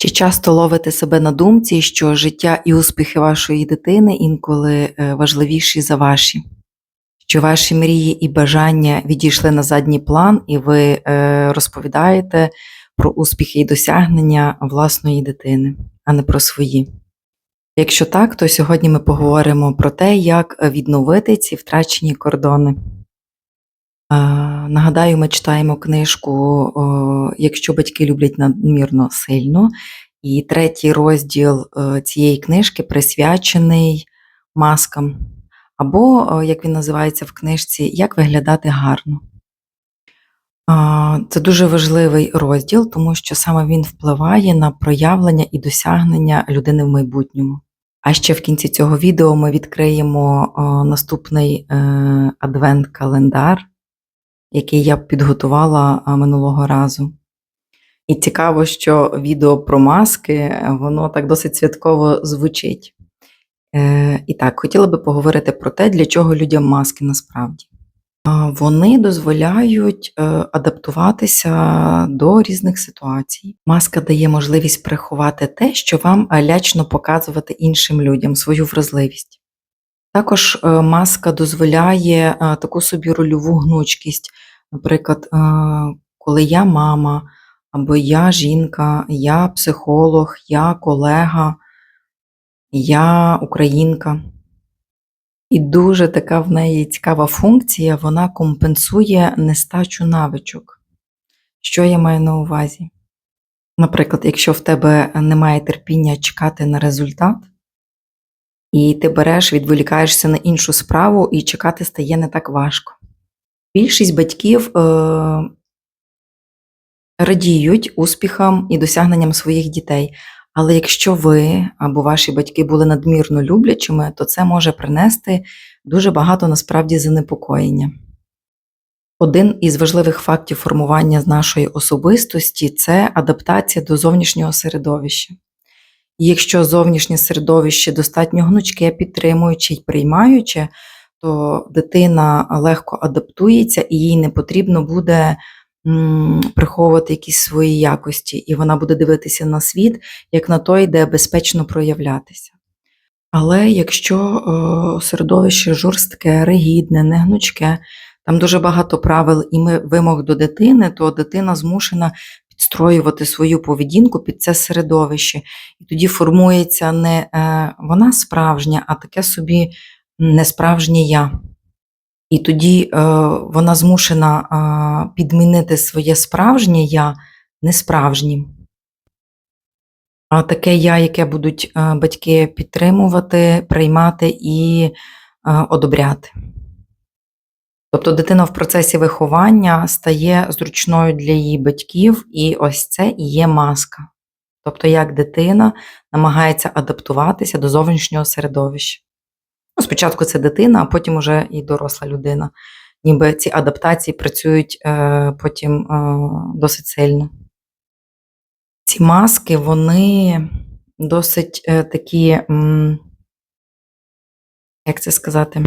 Чи часто ловите себе на думці, що життя і успіхи вашої дитини інколи е, важливіші за ваші? Що ваші мрії і бажання відійшли на задній план, і ви е, розповідаєте про успіхи і досягнення власної дитини, а не про свої? Якщо так, то сьогодні ми поговоримо про те, як відновити ці втрачені кордони. Е, Нагадаю, ми читаємо книжку Якщо батьки люблять надмірно сильно. І третій розділ е, цієї книжки присвячений маскам, або, е, як він називається в книжці, Як виглядати гарно. Це дуже важливий розділ, тому що саме він впливає на проявлення і досягнення людини в майбутньому. А ще в кінці цього відео ми відкриємо наступний е, адвент-календар, який я підготувала минулого разу. І цікаво, що відео про маски, воно так досить святково звучить. Е, І так, хотіла би поговорити про те, для чого людям маски насправді. Вони дозволяють е, адаптуватися до різних ситуацій. Маска дає можливість приховати те, що вам е, лячно показувати іншим людям, свою вразливість. Також е, маска дозволяє е, таку собі рольову гнучкість. Наприклад, е, коли я мама, або я жінка, я психолог, я колега, я українка. І дуже така в неї цікава функція, вона компенсує нестачу навичок. Що я маю на увазі? Наприклад, якщо в тебе немає терпіння чекати на результат, і ти береш, відволікаєшся на іншу справу, і чекати стає не так важко. Більшість батьків е, радіють успіхам і досягненням своїх дітей. Але якщо ви або ваші батьки були надмірно люблячими, то це може принести дуже багато насправді занепокоєння. Один із важливих фактів формування нашої особистості це адаптація до зовнішнього середовища. І якщо зовнішнє середовище достатньо гнучке, підтримуюче й приймаюче, то дитина легко адаптується і їй не потрібно буде приховувати якісь свої якості, і вона буде дивитися на світ як на той, де безпечно проявлятися. Але якщо середовище жорстке, ригідне, негнучке, там дуже багато правил і ми, вимог до дитини, то дитина змушена підстроювати свою поведінку під це середовище. І тоді формується не е, вона справжня, а таке собі несправжнє я. І тоді е, вона змушена е, підмінити своє справжнє я несправжнім. А таке я, яке будуть батьки підтримувати, приймати і одобряти. Тобто дитина в процесі виховання стає зручною для її батьків, і ось це і є маска. Тобто, як дитина намагається адаптуватися до зовнішнього середовища. Ну, спочатку це дитина, а потім уже і доросла людина. Ніби ці адаптації працюють е, потім е, досить сильно. Ці маски, вони досить е, такі, м, як це сказати,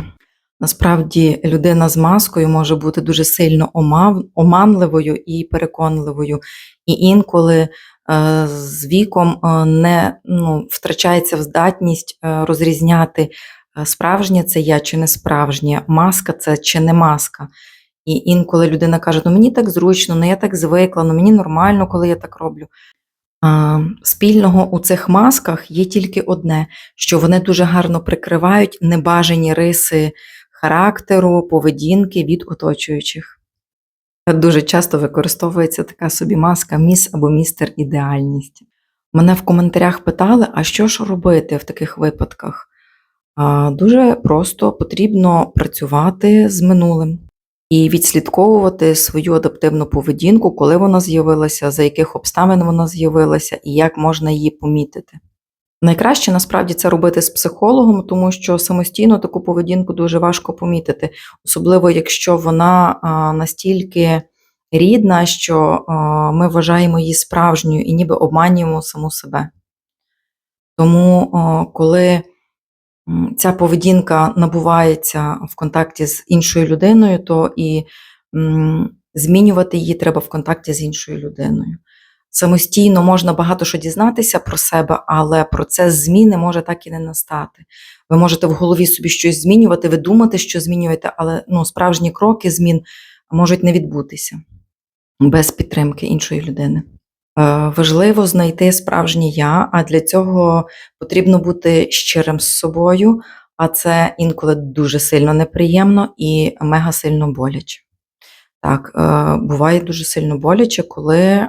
насправді людина з маскою може бути дуже сильно оманливою і переконливою. І інколи е, з віком е, не ну, втрачається здатність е, розрізняти справжнє це я чи не справжнє, маска це чи не маска. І інколи людина каже: ну мені так зручно, ну я так звикла, ну мені нормально, коли я так роблю. Спільного у цих масках є тільки одне, що вони дуже гарно прикривають небажані риси характеру, поведінки від оточуючих. Дуже часто використовується така собі маска міс або містер ідеальність. Мене в коментарях питали, а що ж робити в таких випадках? Дуже просто потрібно працювати з минулим і відслідковувати свою адаптивну поведінку, коли вона з'явилася, за яких обставин вона з'явилася і як можна її помітити. Найкраще насправді це робити з психологом, тому що самостійно таку поведінку дуже важко помітити, особливо якщо вона настільки рідна, що ми вважаємо її справжньою і ніби обманюємо саму себе. Тому, коли ця поведінка набувається в контакті з іншою людиною, то і змінювати її треба в контакті з іншою людиною. Самостійно можна багато що дізнатися про себе, але процес зміни може так і не настати. Ви можете в голові собі щось змінювати, ви думаєте, що змінюєте, але ну, справжні кроки змін можуть не відбутися без підтримки іншої людини. Е, Важливо знайти справжнє я, а для цього потрібно бути щирим з собою, а це інколи дуже сильно неприємно і мега сильно боляче. Так, е, буває дуже сильно боляче, коли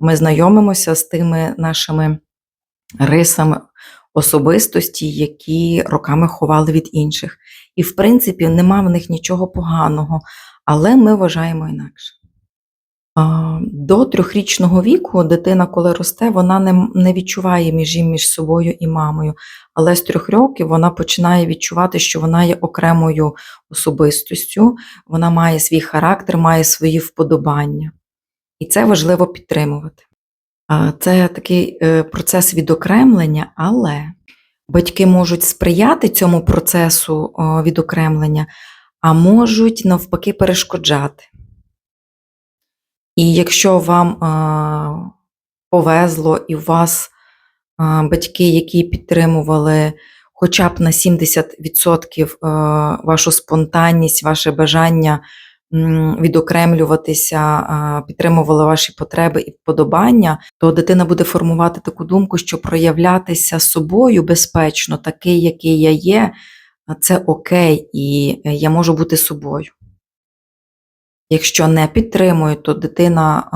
ми знайомимося з тими нашими рисами особистості, які роками ховали від інших. І, в принципі, нема в них нічого поганого, але ми вважаємо інакше. До трьохрічного віку дитина, коли росте, вона не, відчуває межі між собою і мамою. Але з трьох років вона починає відчувати, що вона є окремою особистостю, вона має свій характер, має свої вподобання. І це важливо підтримувати. Це такий е, процес відокремлення, але батьки можуть сприяти цьому процесу відокремлення, а можуть навпаки перешкоджати. І якщо вам повезло і у вас батьки, які підтримували хоча б на 70% вашу спонтанність, ваше бажання відокремлюватися, підтримували ваші потреби і вподобання, то дитина буде формувати таку думку, що проявлятися собою безпечно, такий, який я є, це окей, і е, я можу бути собою. Якщо не підтримують, то дитина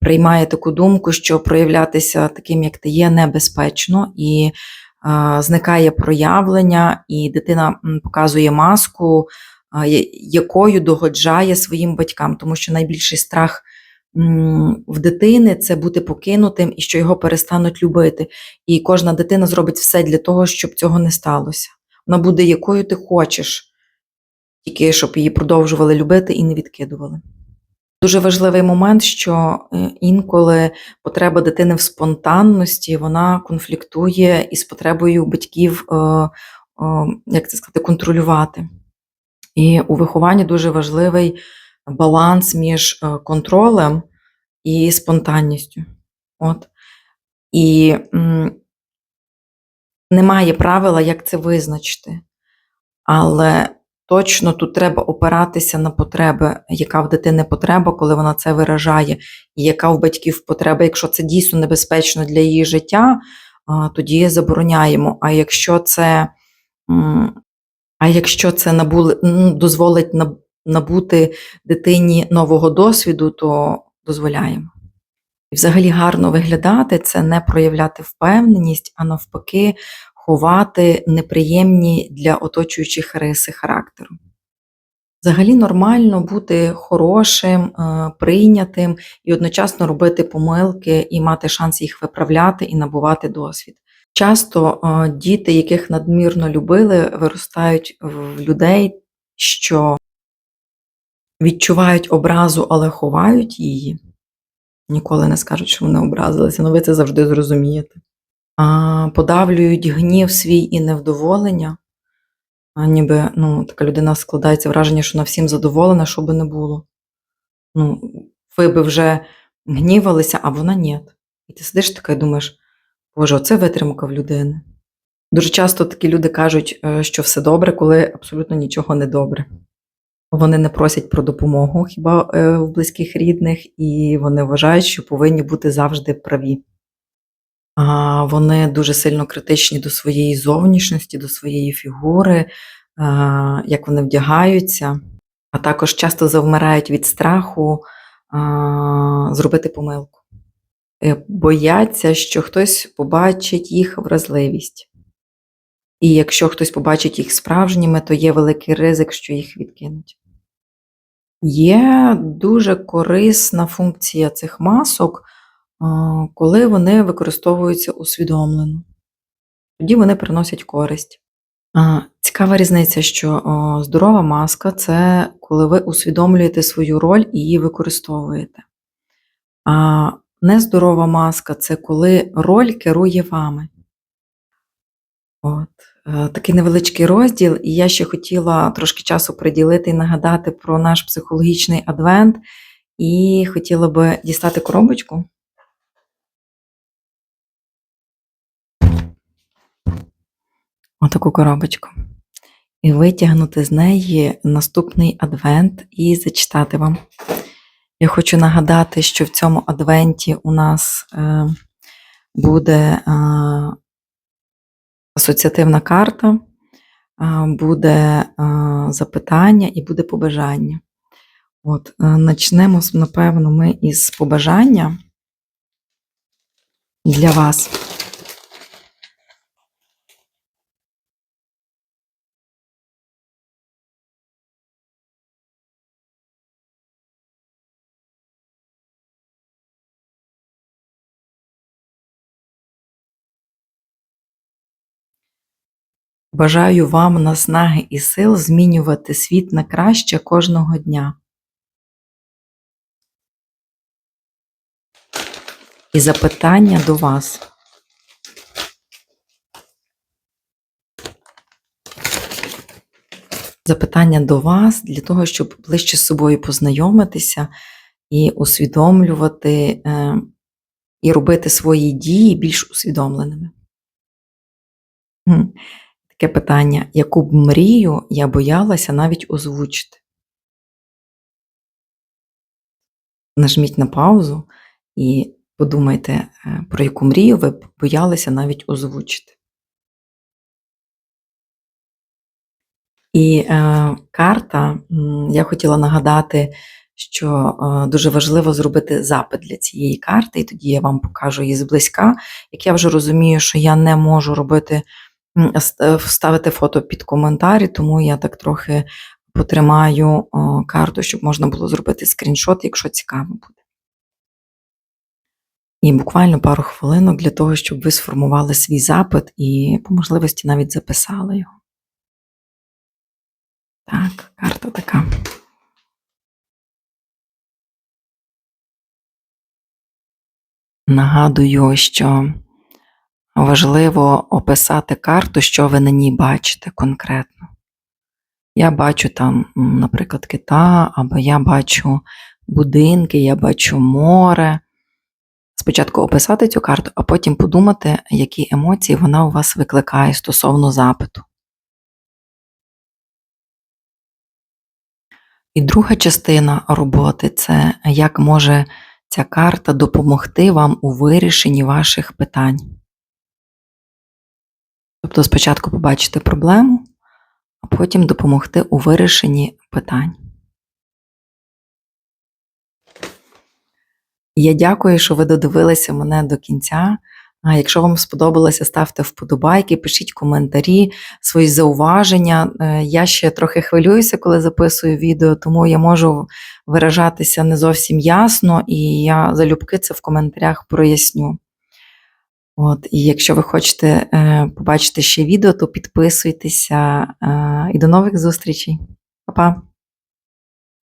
приймає таку думку, що проявлятися таким, як ти є, небезпечно, і а, зникає проявлення, і дитина показує маску, а, якою догоджає своїм батькам, тому що найбільший страх в дитини це бути покинутим і що його перестануть любити. І кожна дитина зробить все для того, щоб цього не сталося. Вона буде якою ти хочеш тільки щоб її продовжували любити і не відкидували. Дуже важливий момент, що е, інколи потреба дитини в спонтанності вона конфліктує із потребою батьків, е, е, як це сказати, контролювати. І у вихованні дуже важливий баланс між контролем і спонтанністю. От. І немає правила, як це визначити. Але точно тут треба опиратися на потреби, яка в дитини потреба, коли вона це виражає, і яка в батьків потреба. Якщо це дійсно небезпечно для її життя, тоді забороняємо. А якщо це, а якщо це набули, ну, дозволить набути дитині нового досвіду, то дозволяємо. І взагалі гарно виглядати це не проявляти впевненість, а навпаки, ховати неприємні для оточуючих риси характеру. Взагалі нормально бути хорошим, е, прийнятим і одночасно робити помилки і мати шанс їх виправляти і набувати досвід. Часто е, діти, яких надмірно любили, виростають в людей, що відчувають образу, але ховають її. Ніколи не скажуть, що вони образилися, але ви це завжди зрозумієте. Подавлюють гнів свій і невдоволення. Ніби ну, така людина складається враження, що вона всім задоволена, що би не було. Ну, ви би вже гнівалися, а вона ні. І ти сидиш така і думаєш, Боже, оце витримка в людини. Дуже часто такі люди кажуть, е, що все добре, коли абсолютно нічого не добре. Вони не просять про допомогу хіба е, в близьких рідних, і вони вважають, що повинні бути завжди праві. Вони дуже сильно критичні до своєї зовнішності, до своєї фігури, як вони вдягаються, а також часто завмирають від страху зробити помилку. Е, Бояться, що хтось побачить їх вразливість. І якщо хтось побачить їх справжніми, то є великий ризик, що їх відкинуть. Є дуже корисна функція цих масок, коли вони використовуються усвідомлено. Тоді вони приносять користь. Цікава різниця, що здорова маска це коли ви усвідомлюєте свою роль і її використовуєте. А нездорова маска це коли роль керує вами. От. е, Такий невеличкий розділ, і я ще хотіла трошки часу приділити і нагадати про наш психологічний адвент І хотіла би дістати коробочку. Отаку коробочку. І витягнути з неї наступний адвент і зачитати вам. Я хочу нагадати, що в цьому адвенті у нас е, буде е, асоціативна карта, е, буде е, запитання і буде побажання. От, е, начнемо, напевно, ми із побажання для вас. Бажаю вам наснаги і сил змінювати світ на краще кожного дня. І запитання до вас. Запитання до вас для того, щоб ближче з собою познайомитися і усвідомлювати е, і робити свої дії більш усвідомленими. Таке питання: яку б мрію я боялася навіть озвучити? Нажміть на паузу і подумайте, е, про яку мрію ви б боялися навіть озвучити. І е, карта, я хотіла нагадати, що е, дуже важливо зробити запит для цієї карти, і тоді я вам покажу її зблизька. Як я вже розумію, що я не можу робити, вставити фото під коментарі, тому я так трохи потримаю карту, щоб можна було зробити скріншот, якщо цікаво буде. І буквально пару хвилинок для того, щоб ви сформували свій запит і по можливості навіть записали його. Так, карта така. Нагадую, що важливо описати карту, що ви на ній бачите конкретно. Я бачу там, наприклад, кита, або я бачу будинки, я бачу море. Спочатку описати цю карту, а потім подумати, які емоції вона у вас викликає стосовно запиту. І друга частина роботи це як може ця карта допомогти вам у вирішенні ваших питань. Тобто спочатку побачити проблему, а потім допомогти у вирішенні питань. Я дякую, що ви додивилися мене до кінця. А якщо вам сподобалося, ставте вподобайки, пишіть коментарі, свої зауваження. Е, Я ще трохи хвилююся, коли записую відео, тому я можу виражатися не зовсім ясно, і я залюбки це в коментарях проясню. От, і якщо ви хочете е, побачити ще відео, то підписуйтеся е, і до нових зустрічей. Па-па!